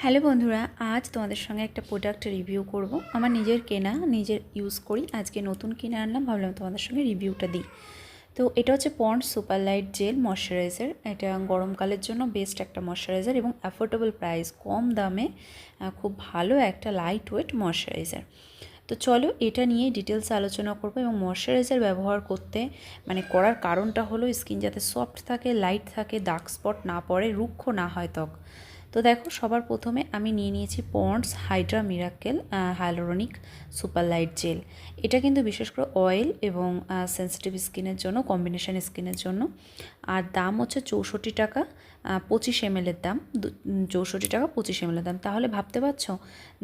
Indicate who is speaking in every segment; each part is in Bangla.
Speaker 1: হ্যালো বন্ধুরা, আজ তোমাদের সঙ্গে একটা প্রোডাক্ট রিভিউ করব। আমার নিজের কেনা, নিজের ইউজ করি। আজকে নতুন কিনে আনলাম, ভাবলাম তোমাদের সঙ্গে রিভিউটা দিই। তো এটা হচ্ছে Pond's super light gel moisturizer এটা গরমকালের জন্য বেস্ট একটা ময়শ্চারাইজার এবং অ্যাফোর্ডেবল প্রাইস কম দামে খুব ভালো একটা লাইট ওয়েট ময়শ্চারাইজার তো চলো এটা নিয়ে ডিটেলস আলোচনা করব এবং ময়শ্চারাইজার ব্যবহার করতে মানে করার কারণটা হলো স্কিন যাতে সফট থাকে লাইট থাকে ডার্ক স্পট না পড়ে, রুক্ষ না হয় ত্বক। তো দেখো, সবার প্রথমে আমি নিয়ে নিয়েছি Pond's hydra miracle hyaluronic super light gel. এটা কিন্তু বিশেষ করে অয়েল এবং সেন্সিটিভ স্কিনের জন্য কম্বিনেশন স্কিনের জন্য। আর দাম হচ্ছে চৌষট্টি টাকা পঁচিশ এম এর দাম। চৌষট্টি টাকা, পঁচিশ এম এর দাম। তাহলে ভাবতে পারছ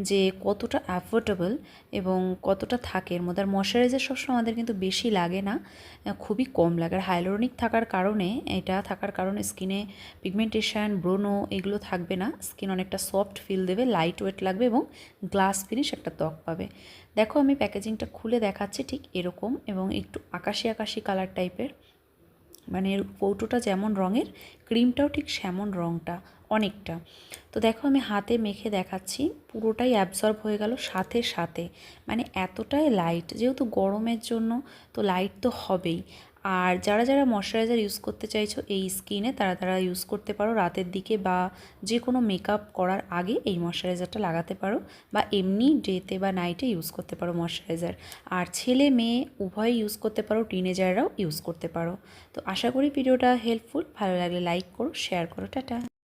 Speaker 1: যে কতটা অ্যাফোর্ডেবল এবং কতটা থাকে। এর মধ্যে আর ময়শ্চারাইজার সবসময় আমাদের কিন্তু বেশি লাগে না খুবই কম লাগে। আর হাইলোরনিক থাকার কারণে, এটা থাকার কারণে স্কিনে পিগমেন্টেশন ব্রোনো এগুলো থাকবে না স্কিন অনেকটা সফট ফিল দেবে লাইট ওয়েট লাগবে এবং গ্লাস ফিনিশ একটা ত্বক পাবে। দেখো আমি প্যাকেজিংটা খুলে দেখাচ্ছি ঠিক এরকম এবং একটু আকাশি আকাশি কালার টাইপের মানে কৌটোটা যেমন রঙের ক্রিমটাও ঠিক সেমন রঙটা, অনেকটা। তো দেখো আমি হাতে মেখে দেখাচ্ছি, পুরোটাই অ্যাবজর্ব হয়ে গেল সাথে সাথে। মানে এতটাই লাইট যেহেতু গরমের জন্য তো লাইট তো হবেই। আর যারা যারা ময়শ্চারাইজার ইউজ করতে চাইছো এই স্কিনে, তারা তারা ইউজ করতে পারো রাতের দিকে বা যে কোনো মেকআপ করার আগে এই ময়শ্চারাইজারটা লাগাতে পারো বা এমনি ডেতে বা নাইটে ইউজ করতে পারো ময়শ্চারাইজার। আর ছেলে মেয়ে উভয়ই ইউজ করতে পারো, টিনেজাররাও ইউজ করতে পারো। তো আশা করি ভিডিওটা হেল্পফুল, ভালো লাগলে লাইক করো, শেয়ার করো, টাটা।